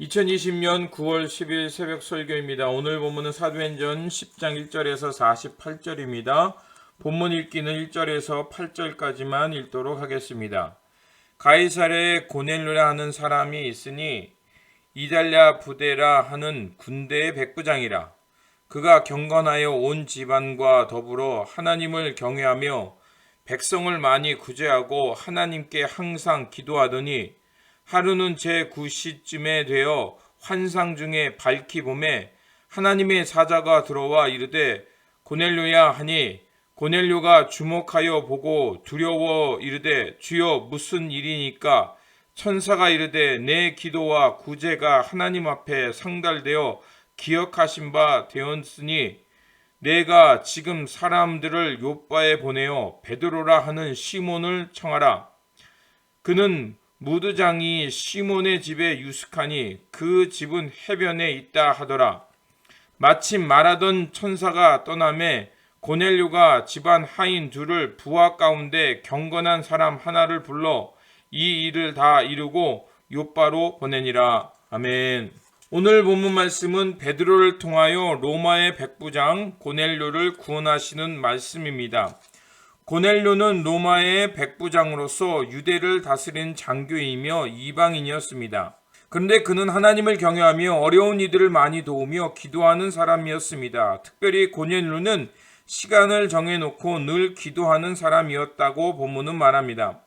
2020년 9월 10일 새벽 설교입니다. 오늘 본문은 사도행전 10장 1절에서 48절입니다. 본문 읽기는 1절에서 8절까지만 읽도록 하겠습니다. 가이사랴에 고넬료라 하는 사람이 있으니 이달랴 부대라 하는 군대의 백부장이라. 그가 경건하여 온 집안과 더불어 하나님을 경외하며 백성을 많이 구제하고 하나님께 항상 기도하더니 하루는 제 9시쯤에 되어 환상 중에 밝히 봄에 하나님의 사자가 들어와 이르되 고넬료야 하니 고넬료가 주목하여 보고 두려워 이르되 주여 무슨 일이니까? 천사가 이르되 내 기도와 구제가 하나님 앞에 상달되어 기억하신 바 되었으니 내가 지금 사람들을 요바에 보내어 베드로라 하는 시몬을 청하라. 그는 무드장이 시몬의 집에 유숙하니 그 집은 해변에 있다 하더라. 마침 말하던 천사가 떠남에 고넬료가 집안 하인 둘을 부하 가운데 경건한 사람 하나를 불러 이 일을 다 이루고 요바로 보내니라. 아멘. 오늘 본문 말씀은 베드로를 통하여 로마의 백부장 고넬료를 구원하시는 말씀입니다. 고넬료는 로마의 백부장으로서 유대를 다스린 장교이며 이방인이었습니다. 그런데 그는 하나님을 경외하며 어려운 이들을 많이 도우며 기도하는 사람이었습니다. 특별히 고넬료는 시간을 정해놓고 늘 기도하는 사람이었다고 본문은 말합니다.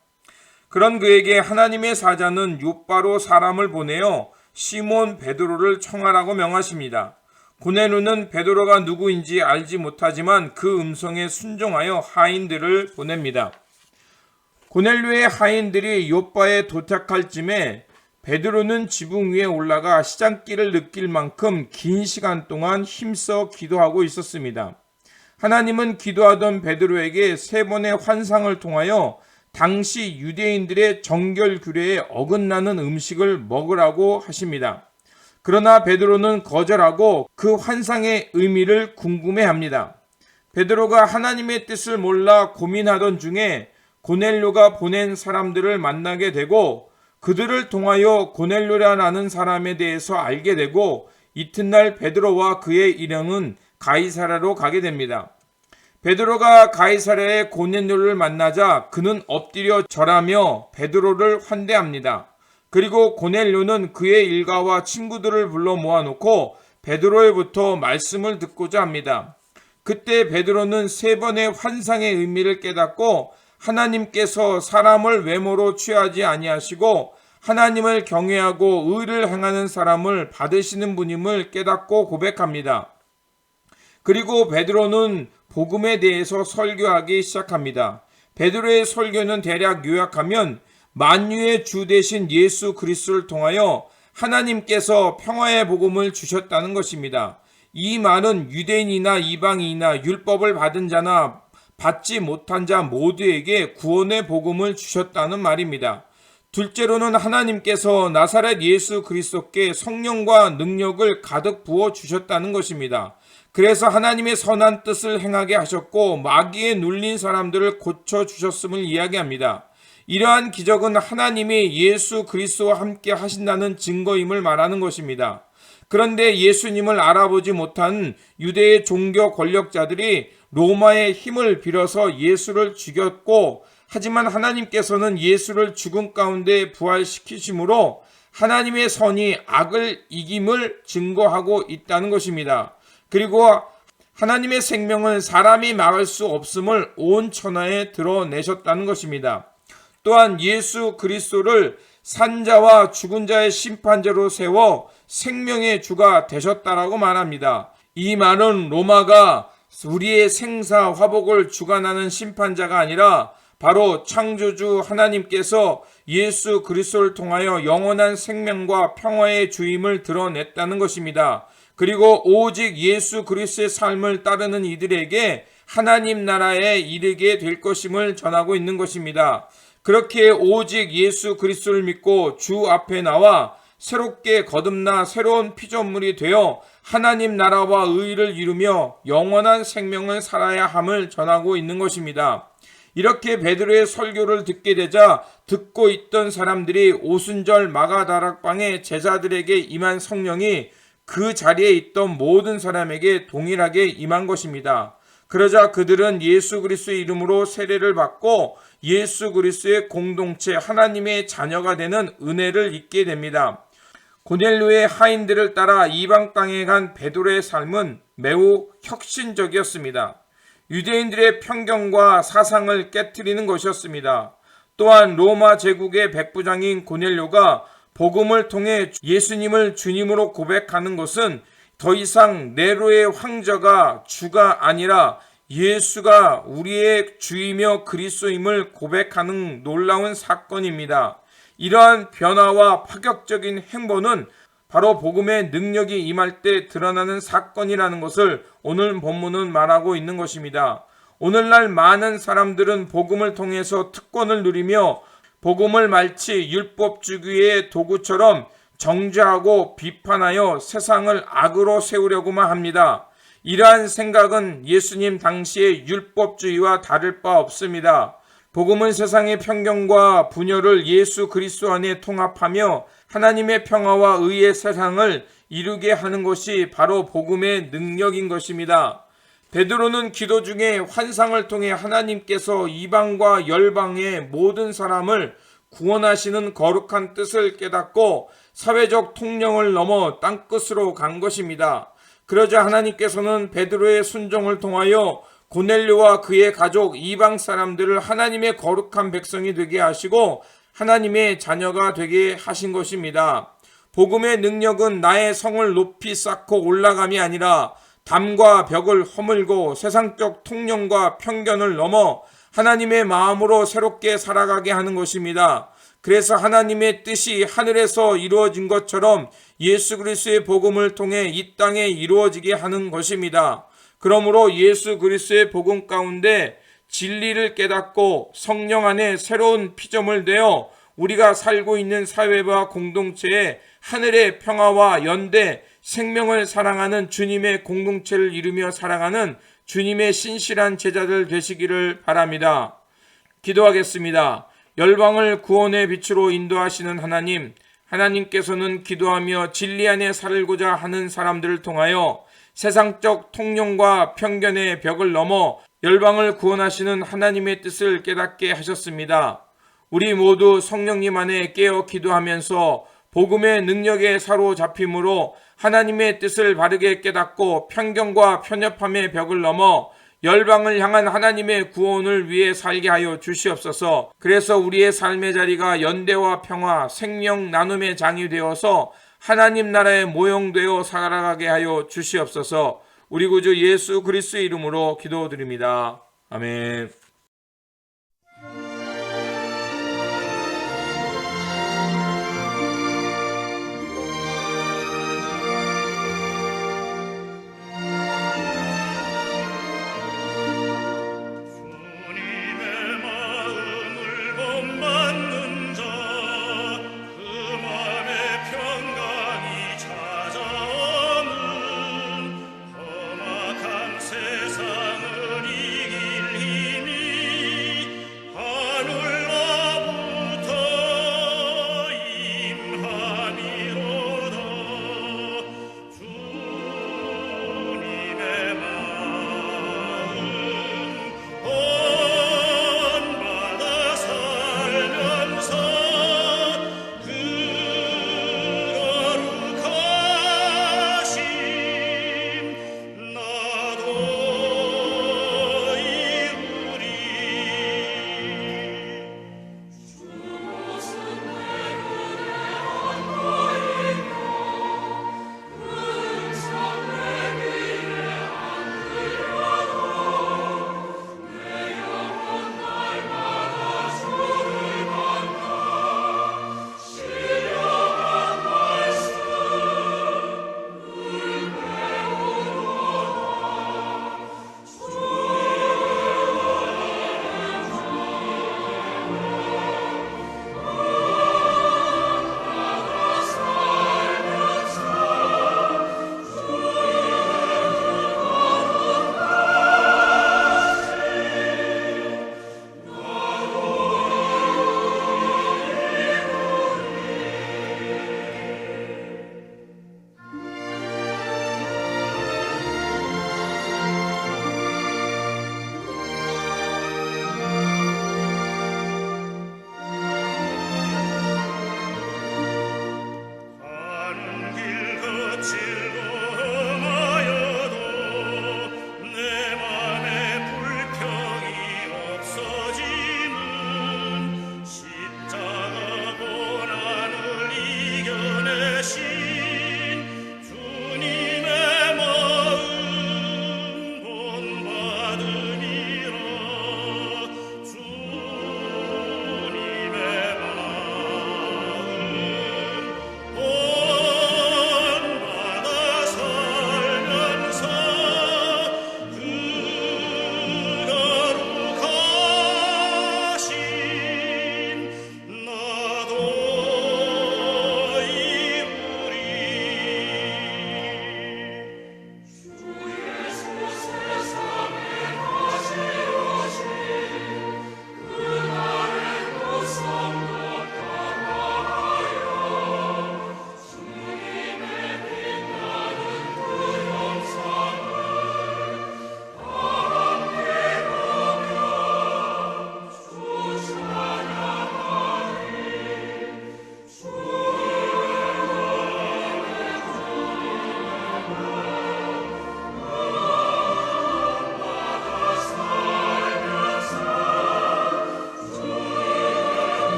그런 그에게 하나님의 사자는 요바로 사람을 보내어 시몬 베드로를 청하라고 명하십니다. 고넬료는 베드로가 누구인지 알지 못하지만 그 음성에 순종하여 하인들을 보냅니다. 고넬료의 하인들이 요바에 도착할 쯤에 베드로는 지붕 위에 올라가 시장길을 느낄 만큼 긴 시간 동안 힘써 기도하고 있었습니다. 하나님은 기도하던 베드로에게 세 번의 환상을 통하여 당시 유대인들의 정결 규례에 어긋나는 음식을 먹으라고 하십니다. 그러나 베드로는 거절하고 그 환상의 의미를 궁금해합니다. 베드로가 하나님의 뜻을 몰라 고민하던 중에 고넬료가 보낸 사람들을 만나게 되고 그들을 통하여 고넬료라는 사람에 대해서 알게 되고 이튿날 베드로와 그의 일행은 가이사라로 가게 됩니다. 베드로가 가이사라의 고넬료를 만나자 그는 엎드려 절하며 베드로를 환대합니다. 그리고 고넬료는 그의 일가와 친구들을 불러 모아놓고 베드로에부터 말씀을 듣고자 합니다. 그때 베드로는 세 번의 환상의 의미를 깨닫고 하나님께서 사람을 외모로 취하지 아니하시고 하나님을 경외하고 의를 행하는 사람을 받으시는 분임을 깨닫고 고백합니다. 그리고 베드로는 복음에 대해서 설교하기 시작합니다. 베드로의 설교는 대략 요약하면 만유의 주 대신 예수 그리스도를 통하여 하나님께서 평화의 복음을 주셨다는 것입니다. 이 말은 유대인이나 이방인이나 율법을 받은 자나 받지 못한 자 모두에게 구원의 복음을 주셨다는 말입니다. 둘째로는 하나님께서 나사렛 예수 그리스도께 성령과 능력을 가득 부어 주셨다는 것입니다. 그래서 하나님의 선한 뜻을 행하게 하셨고 마귀에 눌린 사람들을 고쳐 주셨음을 이야기합니다. 이러한 기적은 하나님이 예수 그리스도와 함께 하신다는 증거임을 말하는 것입니다. 그런데 예수님을 알아보지 못한 유대의 종교 권력자들이 로마의 힘을 빌어서 예수를 죽였고 하지만 하나님께서는 예수를 죽음 가운데 부활시키심으로 하나님의 선이 악을 이김을 증거하고 있다는 것입니다. 그리고 하나님의 생명을 사람이 막을 수 없음을 온 천하에 드러내셨다는 것입니다. 또한 예수 그리스도를 산자와 죽은 자의 심판자로 세워 생명의 주가 되셨다라고 말합니다. 이 말은 로마가 우리의 생사 화복을 주관하는 심판자가 아니라 바로 창조주 하나님께서 예수 그리스도를 통하여 영원한 생명과 평화의 주임을 드러냈다는 것입니다. 그리고 오직 예수 그리스도의 삶을 따르는 이들에게 하나님 나라에 이르게 될 것임을 전하고 있는 것입니다. 그렇게 오직 예수 그리스도를 믿고 주 앞에 나와 새롭게 거듭나 새로운 피조물이 되어 하나님 나라와 의를 이루며 영원한 생명을 살아야 함을 전하고 있는 것입니다. 이렇게 베드로의 설교를 듣게 되자 듣고 있던 사람들이 오순절 마가다락방의 제자들에게 임한 성령이 그 자리에 있던 모든 사람에게 동일하게 임한 것입니다. 그러자 그들은 예수 그리스도의 이름으로 세례를 받고 예수 그리스도의 공동체 하나님의 자녀가 되는 은혜를 잊게 됩니다. 고넬료의 하인들을 따라 이방 땅에 간 베드로의 삶은 매우 혁신적이었습니다. 유대인들의 편견과 사상을 깨뜨리는 것이었습니다. 또한 로마 제국의 백부장인 고넬료가 복음을 통해 예수님을 주님으로 고백하는 것은 더 이상 네로의 황제가 주가 아니라 예수가 우리의 주이며 그리스도임을 고백하는 놀라운 사건입니다. 이러한 변화와 파격적인 행보는 바로 복음의 능력이 임할 때 드러나는 사건이라는 것을 오늘 본문은 말하고 있는 것입니다. 오늘날 많은 사람들은 복음을 통해서 특권을 누리며 복음을 마치 율법주의의 도구처럼 정죄하고 비판하여 세상을 악으로 세우려고만 합니다. 이러한 생각은 예수님 당시의 율법주의와 다를 바 없습니다. 복음은 세상의 편견과 분열을 예수 그리스도 안에 통합하며 하나님의 평화와 의의 세상을 이루게 하는 것이 바로 복음의 능력인 것입니다. 베드로는 기도 중에 환상을 통해 하나님께서 이방과 열방의 모든 사람을 구원하시는 거룩한 뜻을 깨닫고 사회적 통령을 넘어 땅끝으로 간 것입니다. 그러자 하나님께서는 베드로의 순종을 통하여 고넬료와 그의 가족 이방 사람들을 하나님의 거룩한 백성이 되게 하시고 하나님의 자녀가 되게 하신 것입니다. 복음의 능력은 나의 성을 높이 쌓고 올라감이 아니라 담과 벽을 허물고 세상적 통념과 편견을 넘어 하나님의 마음으로 새롭게 살아가게 하는 것입니다. 그래서 하나님의 뜻이 하늘에서 이루어진 것처럼 예수 그리스도의 복음을 통해 이 땅에 이루어지게 하는 것입니다. 그러므로 예수 그리스도의 복음 가운데 진리를 깨닫고 성령 안에 새로운 피점을 내어 우리가 살고 있는 사회와 공동체에 하늘의 평화와 연대, 생명을 사랑하는 주님의 공동체를 이루며 살아가는 주님의 신실한 제자들 되시기를 바랍니다. 기도하겠습니다. 열방을 구원의 빛으로 인도하시는 하나님, 하나님께서는 기도하며 진리 안에 살고자 하는 사람들을 통하여 세상적 통념과 편견의 벽을 넘어 열방을 구원하시는 하나님의 뜻을 깨닫게 하셨습니다. 우리 모두 성령님 안에 깨어 기도하면서 복음의 능력에 사로잡힘으로 하나님의 뜻을 바르게 깨닫고 편견과 편협함의 벽을 넘어 열방을 향한 하나님의 구원을 위해 살게 하여 주시옵소서. 그래서 우리의 삶의 자리가 연대와 평화, 생명 나눔의 장이 되어서 하나님 나라의 모형되어 살아가게 하여 주시옵소서. 우리 구주 예수 그리스도의 이름으로 기도드립니다. 아멘.